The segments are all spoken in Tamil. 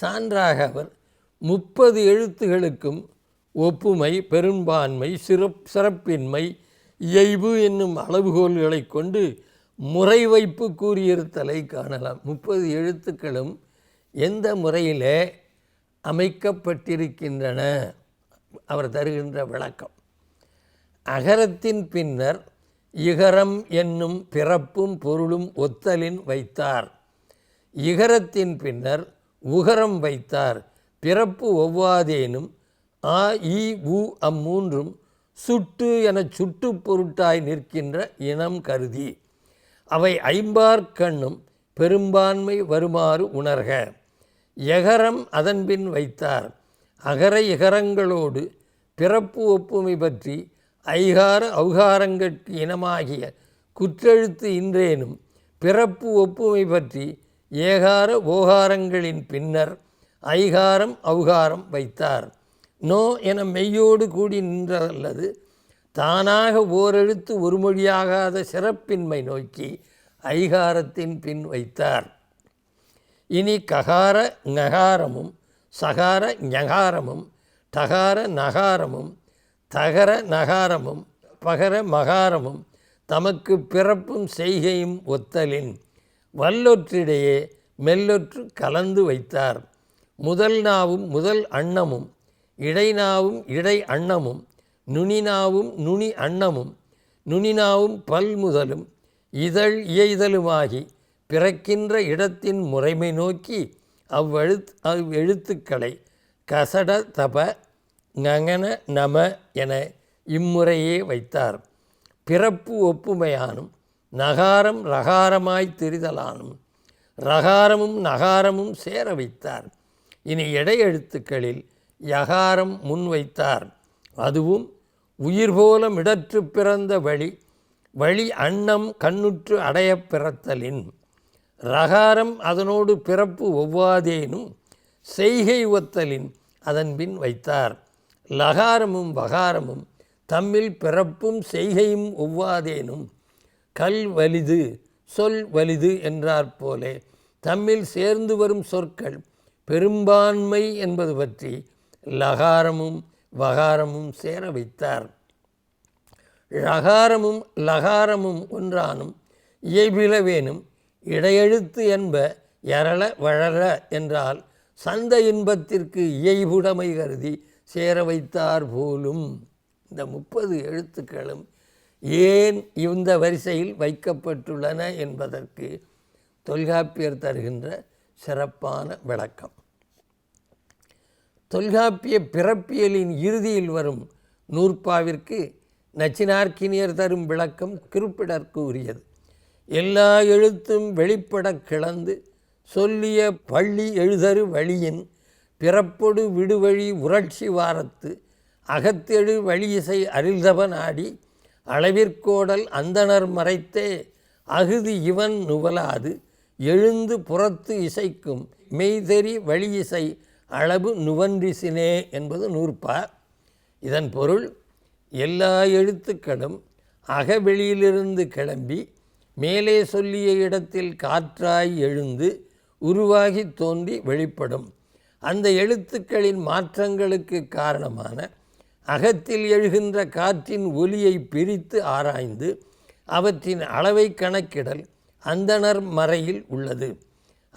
சான்றாக அவர் முப்பது எழுத்துகளுக்கும் ஒப்புமை பெரும்பான்மை சிறப் சிறப்பின்மை இயைபு என்னும் அளவுகோல்களை கொண்டு முறை வைப்பு கூறியிருத்தலை காணலாம். முப்பது எழுத்துக்களும் எந்த முறையிலே அமைக்கப்பட்டிருக்கின்றன? அவர் தருகின்ற விளக்கம். அகரத்தின் பின்னர் இகரம் என்னும் பிறப்பும் பொருளும் ஒத்தலின் வைத்தார். இகரத்தின் பின்னர் உகரம் வைத்தார். பிறப்பு ஒவ்வாதேனும் ஆ இ உ அம்மூன்றும் சுட்டு எனச் சுட்டுப் பொருட்டாய் நிற்கின்ற இனம் கருதி அவை ஐம்பார்க்கண்ணும் பெரும்பான்மை வருமாறு உணர்க. எகரம் அதன்பின் வைத்தார். அகர இகரங்களோடு பிறப்பு ஒப்புமை பற்றி ஐகார அவுகாரங்கட்கு இனமாகிய குற்றெழுத்து இன்றேனும் பிறப்பு ஒப்புமை பற்றி ஏகார ஓகாரங்களின் பின்னர் ஐகாரம் அவுகாரம் வைத்தார். நோ என மெய்யோடு கூடி நின்றதல்லது தானாக ஓரெழுத்து ஒரு மொழியாகாத சிறப்பின்மை நோக்கி ஐகாரத்தின் பின் வைத்தார். இனி ககார நகாரமும் சகார ஞகாரமும் டகார நகாரமும் தகர நகாரமும் பகர மகாரமும் தமக்கு பிறப்பும் செய்கையும் ஒத்தலின். வல்லொற்றிடையே மெல்லொற்று கலந்து வைத்தார். முதல் நாவும் முதல் அன்னமும் இடைநாவும் இடை அன்னமும் நுனிநாவும் நுனி அன்னமும் நுனிநாவும் பல்முதலும் இதழ் இயைதலுமாகி பிறக்கின்ற இடத்தின் முறைமை நோக்கி அவ்வெழுத் அவ்வெழுத்துக்களை கசட தப நகன நம என இம்முறையே வைத்தார். பிறப்பு ஒப்புமையானும் நகாரம் ரகாரமாய் தெரிதலானும் ரகாரமும் நகாரமும் சேர வைத்தார். இனி இடையெழுத்துக்களில் யகாரம் முன்வைத்தார் அதுவும் உயிர் போல மிடற்று பிறந்த வழி வழி அன்னம் கண்ணுற்று அடைய பிறத்தலின். ரகாரம் அதனோடு பிறப்பு ஒவ்வாதேனும் செய்கை ஒத்தலின் அதன்பின் வைத்தார். லகாரமும் வகாரமும் தம்மில் பிறப்பும் செய்கையும் ஒவ்வாதேனும் கல் வலிது சொல் வலிது என்றாற் போலே. தம்மில் சேர்ந்து வரும் சொற்கள் பெரும்பான்மை என்பது பற்றி லகாரமும் வகாரமும் சேர வைத்தார். ழகாரமும் லகாரமும் ஒன்றானும் இயைபிலவேனும் இடையெழுத்து என்ப எரள வழல என்றால் சந்த இன்பத்திற்கு இயைபுடைமை கருதி சேர வைத்தார் போலும். இந்த முப்பது எழுத்துக்களும் ஏன் இந்த வரிசையில் வைக்கப்பட்டுள்ளன என்பதற்கு தொல்காப்பியர் தருகின்ற சிறப்பான விளக்கம். தொல்காப்பிய பிறப்பியலின் இறுதியில் வரும் நூற்பாவிற்கு நச்சினார்க்கினியர் தரும் விளக்கம் குறிப்பிடற்கு உரியது எல்லா எழுத்தும் வெளிப்படக் கிளந்து சொல்லிய பள்ளி எழுதரு வழியின் பிறப்பொடு விடுவழி உரட்சி வாரத்து அகத்தெழு வழியிசை அறிந்தவன் ஆடி அளவிற்கோடல் அந்தணர் மறைத்தே அகுதி இவன் நுவலாது எழுந்து புறத்து இசைக்கும் மெய்தெறி வழியிசை அளவு நுவன்றிசினே என்பது நூற்பா இதன் பொருள் எல்லா எழுத்துக்களும் அகவெளியிலிருந்து கிளம்பி மேலே சொல்லிய இடத்தில் காற்றாய் எழுந்து உருவாகி தோன்றி வெளிப்படும். அந்த எழுத்துக்களின் மாற்றங்களுக்கு காரணமான அகத்தில் எழுகின்ற காற்றின் ஒலியை பிரித்து ஆராய்ந்து அவற்றின் அளவை கணக்கிடல் அந்தணர் மறையில் உள்ளது.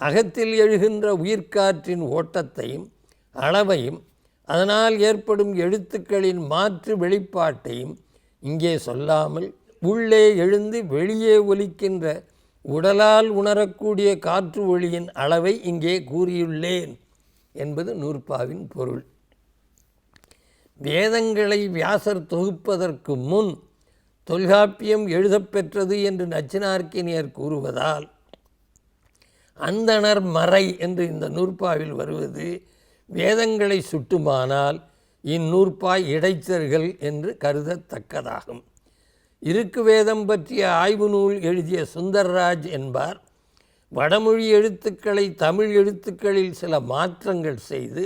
அகத்தில் எழுகின்ற உயிர்காற்றின் ஓட்டத்தையும் அளவையும் அதனால் ஏற்படும் எழுத்துக்களின் மாற்று வெளிப்பாட்டையும் இங்கே சொல்லாமல் உள்ளே எழுந்து வெளியே ஒலிக்கின்ற உடலால் உணரக்கூடிய காற்று ஒளியின் அளவை இங்கே கூறியுள்ளேன் என்பது நூற்பாவின் பொருள். வேதங்களை வியாசர் தொகுப்பதற்கு முன் தொல்காப்பியம் எழுதப்பெற்றது என்று நச்சினார்க்கினியர் கூறுவதால் அந்தணர் மறை என்று இந்த நூற்பாவில் வருவது வேதங்களை சுட்டுமானால் இந்நூற்பாய் இடைச்சர்கள் என்று கருதத்தக்கதாகும். இருக்கு வேதம் பற்றிய ஆய்வு நூல் எழுதிய சுந்தர்ராஜ் என்பார். வடமொழி எழுத்துக்களை தமிழ் எழுத்துக்களில் சில மாற்றங்கள் செய்து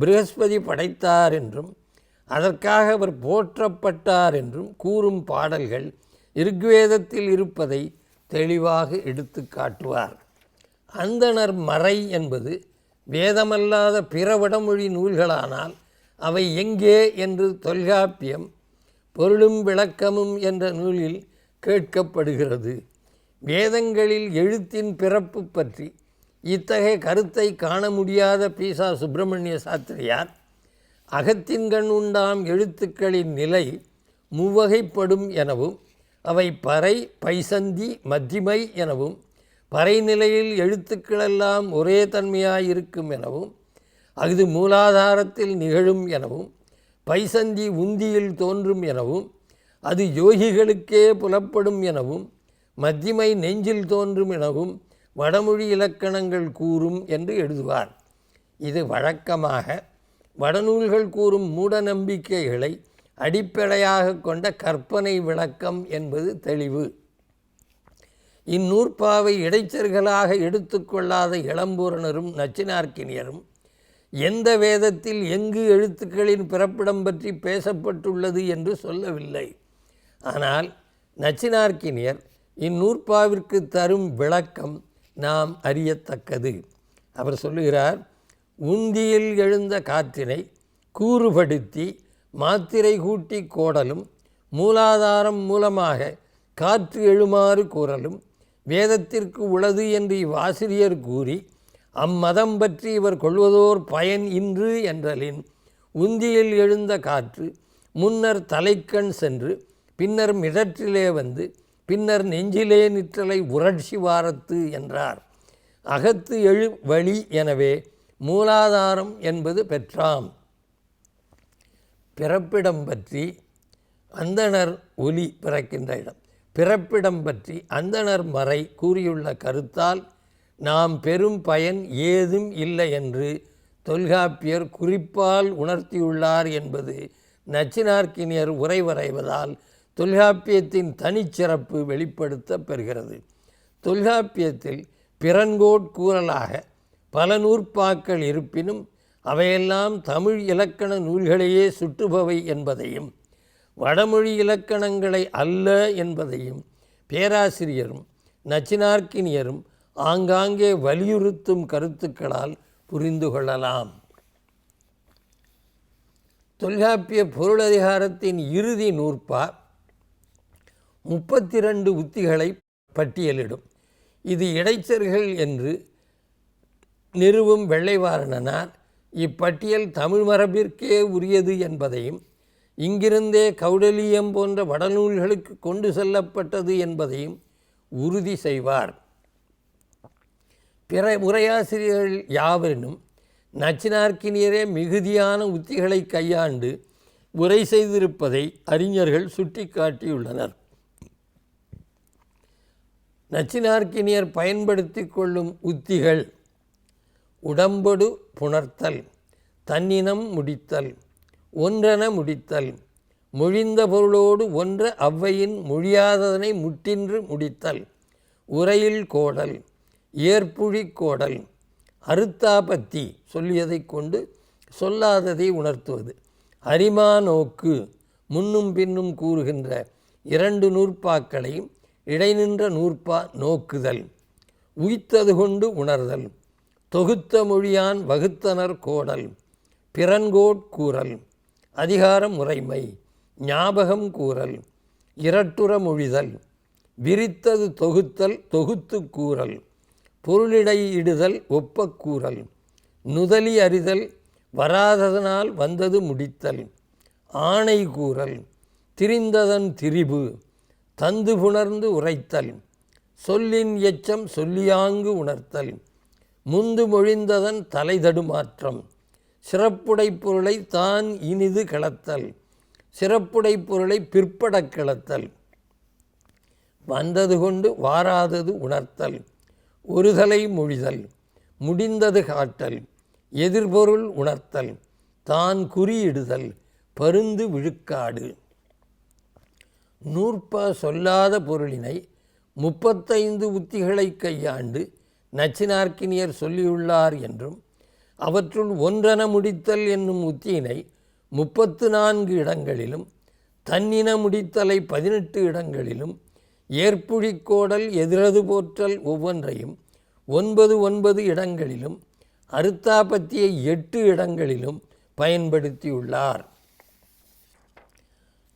ப்ரஹஸ்பதி படைத்தார் என்றும் அதற்காக அவர் போற்றப்பட்டார் என்றும் கூறும் பாடல்கள் ரிக்வேதத்தில் இருப்பதை தெளிவாக எடுத்து காட்டுவார். அந்தணர் மறை என்பது வேதமல்லாத பிற வடமொழி நூல்களானால் அவை எங்கே என்று தொல்காப்பியம் பொருளும் விளக்கமும் என்ற நூலில் கேட்கப்படுகிறது. வேதங்களில் எழுத்தின் பிறப்பு பற்றி இத்தகைய கருத்தை காண முடியாத பீசா சுப்பிரமணிய சாஸ்திரியார் அகத்தின்கண் உண்டாம் எழுத்துக்களின் நிலை மூவகைப்படும் எனவும் அவை பறை பைசந்தி மத்திமை எனவும் பறைநிலையில் எழுத்துக்களெல்லாம் ஒரே தன்மையாயிருக்கும் எனவும் அஃது மூலாதாரத்தில் நிகழும் எனவும் பைசந்தி உந்தியில் தோன்றும் எனவும் அது யோகிகளுக்கே புலப்படும் எனவும் மத்திமை நெஞ்சில் தோன்றும் எனவும் வடமொழி இலக்கணங்கள் கூறும் என்று எழுதுவார் இது வழக்கமாக வடநூல்கள் கூறும் மூட நம்பிக்கைகளை அடிப்படையாக கொண்ட கற்பனை விளக்கம் என்பது தெளிவு. இந்நூற்பாவை இடைச்சர்களாக எடுத்துக்கொள்ளாத இளம்பூரணரும் நச்சினார்க்கினியரும் எந்த வேதத்தில் எங்கு எழுத்துக்களின் பிறப்பிடம் பற்றி பேசப்பட்டுள்ளது என்று சொல்லவில்லை. ஆனால் நச்சினார்க்கினியர் இந்நூற்பாவிற்கு தரும் விளக்கம் நாம் அறியத்தக்கது. அவர் சொல்லுகிறார் உந்தியில் எழுந்த காற்றினை கூறுபடுத்தி மாத்திரை கூட்டி கோடலும் மூலாதாரம் மூலமாக காற்று எழுமாறு கூறலும் வேதத்திற்கு உளது என்று இவ்வாசிரியர் கூறி அம்மதம் பற்றி இவர் கொள்வதோர் பயன் இன்று என்றலின் உந்தியில் எழுந்த காற்று முன்னர் தலைக்கண் சென்று பின்னர் மிடற்றிலே வந்து பின்னர் நெஞ்சிலே நிற்றலை உரட்சி வாரத்து என்றார். அகத்து எழு வழி எனவே மூலாதாரம் என்பது பெற்றாம். பிறப்பிடம் பற்றி அந்தணர் ஒலி பிறக்கின்ற இடம். பிறப்பிடம் பற்றி அந்தணர் மறை கூறியுள்ள கருத்தால் நாம் பெரும் பயன் ஏதும் இல்லை என்று தொல்காப்பியர் குறிப்பால் உணர்த்தியுள்ளார் என்பது நச்சினார்க்கினியர் உரை வரைவதால் தொல்காப்பியத்தின் தனிச்சிறப்பு வெளிப்படுத்த பெறுகிறது. தொல்காப்பியத்தில் பிறன்கோட் கூறலாக பல நூற்பாக்கள் இருப்பினும் அவையெல்லாம் தமிழ் இலக்கண நூல்களையே சுட்டுபவை என்பதையும் வடமொழி இலக்கணங்களை அல்ல என்பதையும் பேராசிரியரும் நச்சினார்க்கினியரும் ஆங்காங்கே வலியுறுத்தும் கருத்துக்களால் புரிந்து கொள்ளலாம். தொல்காப்பிய பொருளதிகாரத்தின் இறுதி நூற்பா முப்பத்தி ரெண்டு உத்திகளை பட்டியலிடும். இது இடைச்சர்கள் என்று நிறுவும் வெள்ளைவாரணனார் இப்பட்டியல் தமிழ் மரபிற்கே உரியது என்பதையும் இங்கிருந்தே கௌடலியம் போன்ற வடநூல்களுக்கு கொண்டு செல்லப்பட்டது என்பதையும் உறுதி செய்வார். பிற உரையாசிரியர்கள் யாவரினும் நச்சினார்க்கினியரே மிகுதியான உத்திகளை கையாண்டு உரை செய்திருப்பதை அறிஞர்கள் சுட்டிக்காட்டியுள்ளனர். நச்சினார்க்கினியர் பயன்படுத்தி கொள்ளும் உத்திகள் உடம்பொடு புணர்த்தல் தன்னினம் முடித்தல் ஒன்றென முடித்தல் மொழிந்த பொருளோடு ஒன்ற அவ்வையின் மொழியாததனை முட்டின்று முடித்தல் உரையில் கோடல் ஏற்புழி கோடல் அருத்தாபத்தி சொல்லியதைக் கொண்டு சொல்லாததை உணர்த்துவது. அரிமா நோக்கு முன்னும் பின்னும் கூறுகின்ற இரண்டு நூற்பாக்களையும் இடைநின்ற நூற்பா நோக்குதல் உய்த்தது கொண்டு உணர்தல். தொகுத்த மொழியான் வகுத்தனர் கோடல் பிறன்கோட் கூறல் அதிகார முறைமை ஞாபகம் கூறல் இரட்டுற மொழிதல் விரித்தது தொகுத்தல் தொகுத்து கூறல் பொருளிடை இடுதல் ஒப்பக் நுதலி அறிதல் வராததனால் வந்தது முடித்தல் ஆணை கூறல் திரிந்ததன் திரிபு தந்து புணர்ந்து உரைத்தல் சொல்லின் எச்சம் சொல்லியாங்கு உணர்த்தல் முந்து மொழிந்ததன் தலைதடுமாற்றம். சிறப்புடை பொருளை தான் இனிது கிளத்தல். சிறப்புடை பொருளை பிற்படக் கிளத்தல். வந்தது கொண்டு வாராதது உணர்த்தல். ஒருதலை மொழிதல். முடிந்தது காட்டல். எதிர்பொருள் உணர்த்தல். தான் குறியிடுதல். பருந்து விழுக்காடு. நூற்பா சொல்லாத பொருளினை முப்பத்தைந்து உத்திகளை கையாண்டு நச்சினார்க்கினியர் சொல்லியுள்ளார் என்றும் அவற்றுள் ஒன்றென முடித்தல் என்னும் உத்தியினை முப்பத்து நான்கு இடங்களிலும் தன்னின முடித்தலை பதினெட்டு இடங்களிலும் ஏற்புழிக்கோடல் எதிரது போற்றல் ஒவ்வொன்றையும் ஒன்பது ஒன்பது இடங்களிலும் அருத்தாபத்தியை எட்டு இடங்களிலும் பயன்படுத்தியுள்ளார்.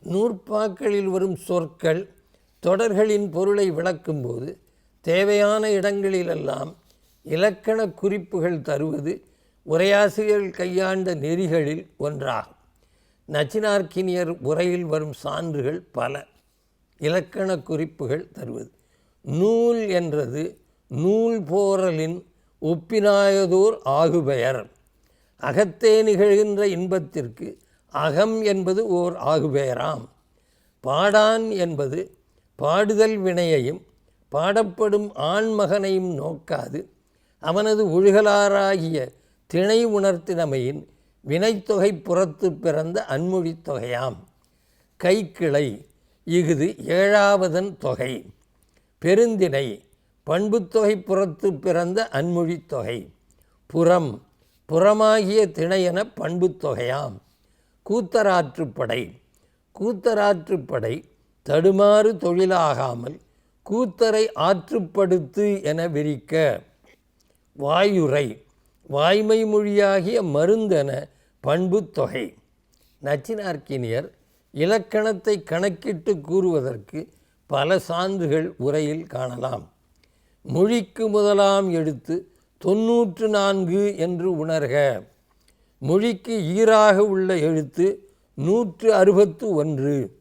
நூற்பாக்களில் வரும் சொற்கள் தொடர்களின் பொருளை விளக்கும்போது தேவையான இடங்களிலெல்லாம் இலக்கண குறிப்புகள் தருவது உரையாசிரியர்கள் கையாண்ட நெறிகளில் ஒன்றாகும். நச்சினார்க்கினியர் உரையில் வரும் சான்றுகள் பல. இலக்கண குறிப்புகள் தருவது. நூல் என்றது நூல் போரலின் ஒப்பினாயதோர் ஆகுபெயர். அகத்தே நிகழ்கின்ற இன்பத்திற்கு அகம் என்பது ஓர் ஆகுபெயராம். பாடான் என்பது பாடுதல் வினையையும் பாடப்படும் ஆண்மகனையும் நோக்காது. அவனது ஒழுகலாராகிய திணை உணர்த்தினமையின் வினைத்தொகை புறத்து பிறந்த அன்மொழித் தொகையாம். கைக்கிளை இஃது ஏழாவதன் தொகை. பெருந்திணை பண்புத்தொகை புறத்து பிறந்த அன்மொழித் தொகை. புறம் புறமாகிய திணையென பண்புத்தொகையாம் கூத்தராற்றுப்படை கூத்தராற்றுப்படை தடுமாறு தொழிலாகாமல் கூத்தரை ஆற்றுப்படுத்து என விரிக்க. வாயுரை வாய்மை மொழியாகிய மருந்தென பண்புத்தொகை நச்சினார்க்கினியர் இலக்கணத்தை கணக்கிட்டு கூறுவதற்கு பல சான்றுகள் உரையில் காணலாம். மொழிக்கு முதலாம் எழுத்து தொன்னூற்று நான்கு என்று உணர்க. மொழிக்கு ஈராக உள்ள எழுத்து நூற்று அறுபத்து ஒன்று.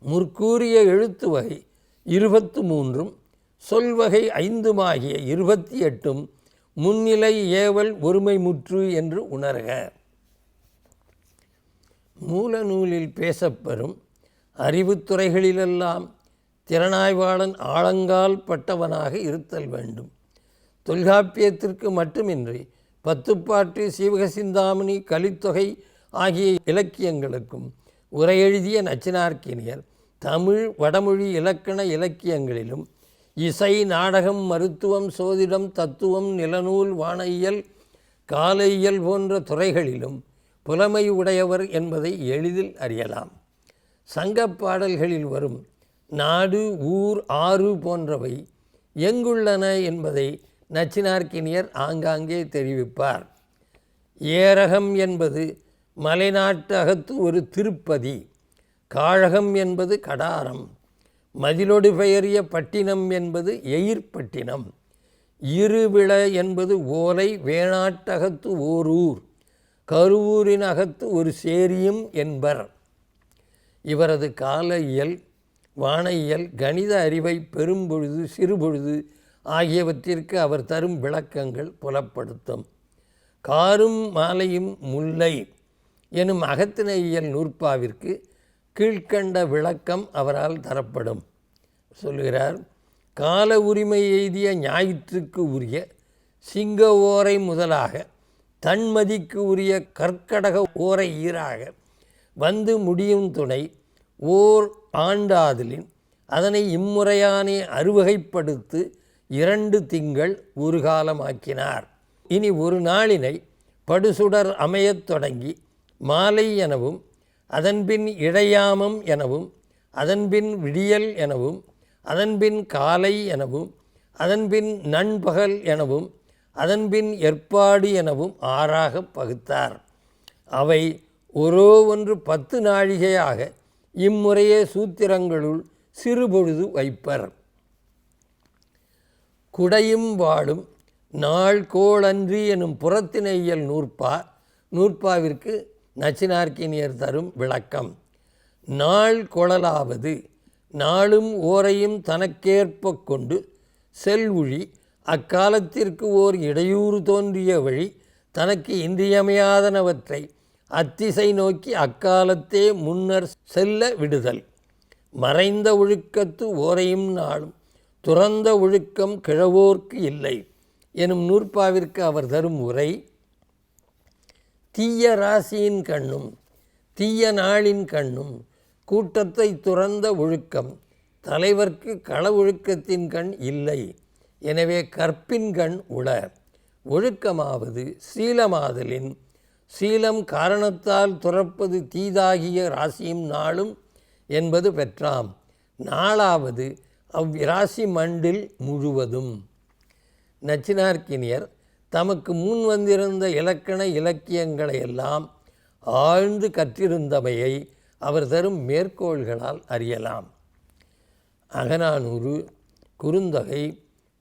முற்கூறிய எழுத்து வகை இருபத்து மூன்றும் சொல்வகை ஐந்துமாகிய இருபத்தி எட்டும் முன்னிலை ஏவல் ஒருமை முற்று என்று உணர்க. மூல நூலில் பேசப்பெறும் அறிவுத்துறைகளிலெல்லாம் திறனாய்வாளன் ஆழங்கால் பட்டவனாக இருத்தல் வேண்டும். தொல்காப்பியத்திற்கு மட்டுமின்றி பத்துப்பாட்டு சீவக சிந்தாமணி கலித்தொகை ஆகிய இலக்கியங்களுக்கும் உரையெழுதிய நச்சினார்க்கினியர் தமிழ் வடமொழி இலக்கண இலக்கியங்களிலும் இசை நாடகம் மருத்துவம் சோதிடம் தத்துவம் நிலநூல் வானையியல் காலையியல் போன்ற துறைகளிலும் புலமை உடையவர் என்பதை எளிதில் அறியலாம். சங்கப் பாடல்களில் வரும் நாடு ஊர் ஆறு போன்றவை எங்குள்ளன என்பதை நச்சினார்க்கினியர் ஆங்காங்கே தெரிவிப்பார். ஏரகம் என்பது மலைநாட்டு அகத்து ஒரு திருப்பதி. காழகம் என்பது கடாரம் மதிலொடு பெயரிய பட்டினம் என்பது எயிர்பட்டினம் இருவிள என்பது ஓலை வேணாட்டகத்து ஓரூர் கருவூரின் அகத்து ஒரு சேரியும் என்பர். இவரது கால இயல் வானையியல் கணித அறிவை பெரும்பொழுது சிறுபொழுது ஆகியவற்றிற்கு அவர் தரும் விளக்கங்கள் புலப்படுத்தும். காரும் மாலையும் முல்லை எனும் அகத்திணையியல் நூற்பாவிற்கு கீழ்க்கண்ட விளக்கம் அவரால் தரப்படும். சொல்கிறார் கால உரிமை எய்திய ஞாயிற்றுக்கு உரிய சிங்க ஓரை முதலாக தன்மதிக்கு உரிய கற்கடக ஓரை ஈராக வந்து முடியும் துணை ஓர் ஆண்டாதலின் அதனை இம்முறையானே அறுவகைப்படுத்து இரண்டு திங்கள் ஒரு காலமாக்கினார். இனி ஒரு நாளினை படுசுடர் அமையத் தொடங்கி மாலை எனவும் அதன்பின் இடையாமம் எனவும் அதன்பின் விடியல் எனவும் அதன்பின் காலை எனவும் அதன்பின் நண்பகல் எனவும் அதன்பின் ஏற்பாடு எனவும் ஆறாக பகுத்தார். அவை ஒரோ ஒன்று பத்து நாழிகையாக இம்முறையே சூத்திரங்களுள் சிறுபொழுது வைப்பர். குடையும் வாழும் நாள் கோளன்றி எனும் புறத்திணையியல் நூற்பா நூற்பாவிற்கு நச்சினார்க்கினியர் தரும் விளக்கம். நாள் குழலாவது நாளும் ஓரையும் தனக்கேற்ப கொண்டு செல்வுழி அக்காலத்திற்கு ஓர் இடையூறு தோன்றிய வழி தனக்கு இன்றியமையாதனவற்றை அத்திசை நோக்கி அக்காலத்தே முன்னர் செல்ல விடுதல். மறைந்த ஒழுக்கத்து ஓரையும் நாளும் துறந்த ஒழுக்கம் கிழவோர்க்கு இல்லை. எனும் நூற்பாவிற்கு அவர் தரும் உரை தீய ராசியின் கண்ணும் தீய நாளின் கண்ணும் கூட்டத்தை துறந்த ஒழுக்கம் தலைவர்க்கு கள ஒழுக்கத்தின் கண் இல்லை. எனவே கற்பின் கண் உள. ஒழுக்கமாவது சீலமாதலின். சீலம் காரணத்தால் துறப்பது தீதாகிய ராசியும் நாளும் என்பது பெற்றாம். நாளாவது அவ்விராசி மண்டில் முழுவதும். நச்சினார்க்கினியர் தமக்கு முன் வந்திருந்த இலக்கண இலக்கியங்களை எல்லாம் ஆழ்ந்து கற்றிருந்தமையை அவர் தரும் மேற்கோள்களால் அறியலாம். அகநானூறு குறுந்தொகை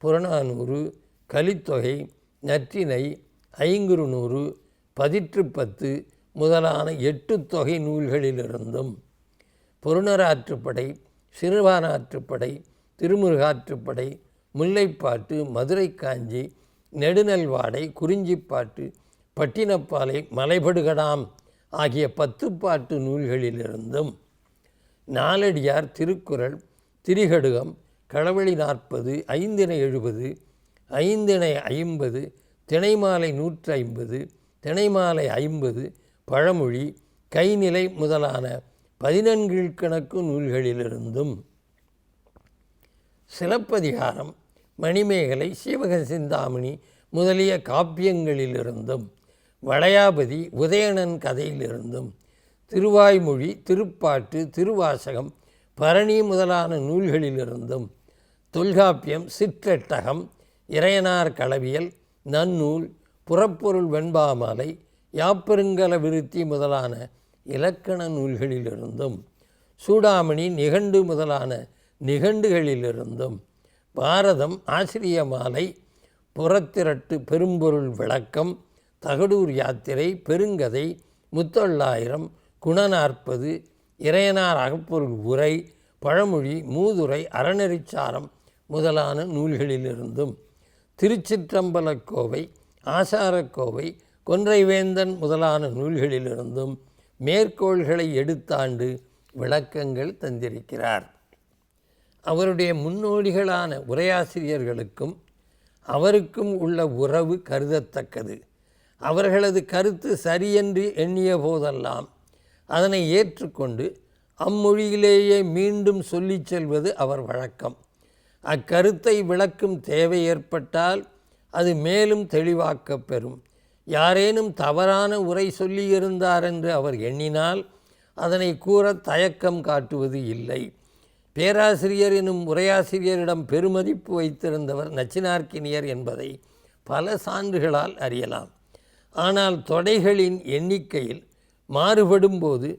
புறநானூறு கலித்தொகை நற்றினை ஐங்குறுநூறு பதிற்றுப்பத்து முதலான எட்டு தொகை நூல்களிலிருந்தும் பொருணராற்றுப்படை சிறுவானாற்றுப்படை திருமுருகாற்றுப்படை முல்லைப்பாட்டு மதுரை காஞ்சி நெடுநல்வாடை குறிஞ்சிப்பாட்டு பட்டினப்பாலை மலைபடுகடாம் ஆகிய பத்துப்பாட்டு நூல்களிலிருந்தும் நாலடியார் திருக்குறள் திரிகடுகம் களவழி நாற்பது ஐந்தினை எழுபது ஐந்தினை ஐம்பது திணைமாலை நூற்றி ஐம்பது திணைமாலை ஐம்பது பழமொழி கைநிலை முதலான பதினெண்கீழ்கணக்கு நூல்களிலிருந்தும் சிலப்பதிகாரம் மணிமேகலை சீவக சிந்தாமணி முதலிய காப்பியங்களிலிருந்தும் வளையாபதி உதயணன் கதையிலிருந்தும் திருவாய்மொழி திருப்பாட்டு திருவாசகம் பரணி முதலான நூல்களிலிருந்தும் தொல்காப்பியம் சிற்றட்டகம் இறையனார் களவியல் நன்னூல் புறப்பொருள் வெண்பாமாலை யாப்பெருங்கல விருத்தி முதலான இலக்கண நூல்களிலிருந்தும் சூடாமணி நிகண்டு முதலான நிகண்டுகளிலிருந்தும் பாரதம் ஆசிரிய மாலை புறத்திரட்டு பெரும்பொருள் விளக்கம் தகடூர் யாத்திரை பெருங்கதை முத்தொள்ளாயிரம் குணநாற்பது இறையனார் அகப்பொருள் உரை பழமொழி மூதுரை அறநெறிச்சாரம் முதலான நூல்களிலிருந்தும் திருச்சிற்றம்பலக்கோவை ஆசாரக்கோவை கொன்றைவேந்தன் முதலான நூல்களிலிருந்தும் மேற்கோள்களை எடுத்தாண்டு விளக்கங்கள் தந்திருக்கிறார். அவருடைய முன்னோடிகளான உரையாசிரியர்களுக்கும் அவருக்கும் உள்ள உறவு கருதத்தக்கது. அவர்களது கருத்து சரியென்று எண்ணிய போதெல்லாம் அதனை ஏற்றுக்கொண்டு அம்மொழியிலேயே மீண்டும் சொல்லிச் செல்வது அவர் வழக்கம். அக்கருத்தை விளக்கும் தேவை ஏற்பட்டால் அது மேலும் தெளிவாக்கப் பெறும். யாரேனும் தவறான உரை சொல்லியிருந்தார் என்று அவர் எண்ணினால் அதனை கூற தயக்கம் காட்டுவது இல்லை. பேராசிரியர் எனும் உரையாசிரியரிடம் பெருமதிப்பு வைத்திருந்தவர் நச்சினார்க்கினியர் என்பதை பல சான்றுகளால் அறியலாம். ஆனால் தொடைகளின் எண்ணிக்கையில் மாறுபடும்போது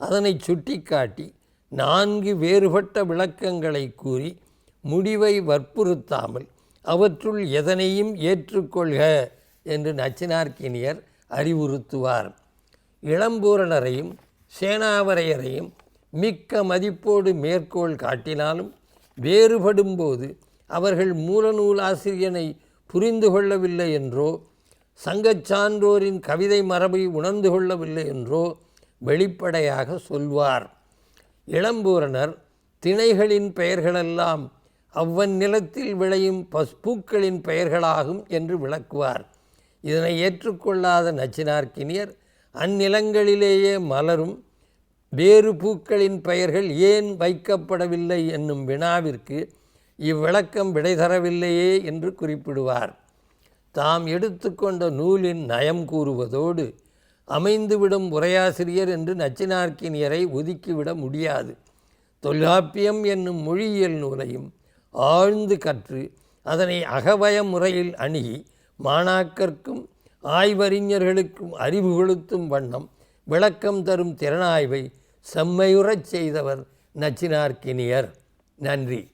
அதனை சுட்டிக்காட்டி நான்கு வேறுபட்ட விளக்கங்களை கூறி முடிவை வற்புறுத்தாமல் அவற்றுள் எதனையும் ஏற்றுக்கொள்க என்று நச்சினார்க்கினியர் அறிவுறுத்துவார். இளம்பூரணரையும் சேனாவரையரையும் மிக்க மதிப்போடு மேற்கோள் காட்டினாலும் வேறுபடும்போது அவர்கள் மூலநூல் ஆசிரியனை புரிந்து கொள்ளவில்லை என்றோ சங்கச் சான்றோரின் கவிதை மரபை உணர்ந்து கொள்ளவில்லை என்றோ வெளிப்படையாக சொல்வார். இளம்பூரணர் திணைகளின் பெயர்களெல்லாம் அவ்வன் நிலத்தில் விளையும் பஸ்பூக்களின் பெயர்களாகும் என்று விளக்குவார். இதனை ஏற்றுக்கொள்ளாத நச்சினார்க்கினியர் அந்நிலங்களிலேயே மலரும் வேறு பூக்களின் பெயர்கள் ஏன் வைக்கப்படவில்லை என்னும் வினாவிற்கு இவ்விளக்கம் விடை தரவில்லையே என்று குறிப்பிடுவார். தாம் எடுத்துக்கொண்ட நூலின் நயம் கூறுவதோடு அமைந்துவிடும் உரையாசிரியர் என்று நச்சினார்க்கினியரை ஒதுக்கிவிட முடியாது. தொல்காப்பியம் என்னும் மொழியியல் நூலையும் ஆழ்ந்து கற்று அதனை அகவய முறையில் அணுகி மாணாக்கர்க்கும் ஆய்வறிஞர்களுக்கும் அறிவு கொளுத்தும் வண்ணம் விளக்கம் தரும் திறனாய்வை செம்மையுறச் செய்தவர் நச்சினார்க்கினியர். நன்றி.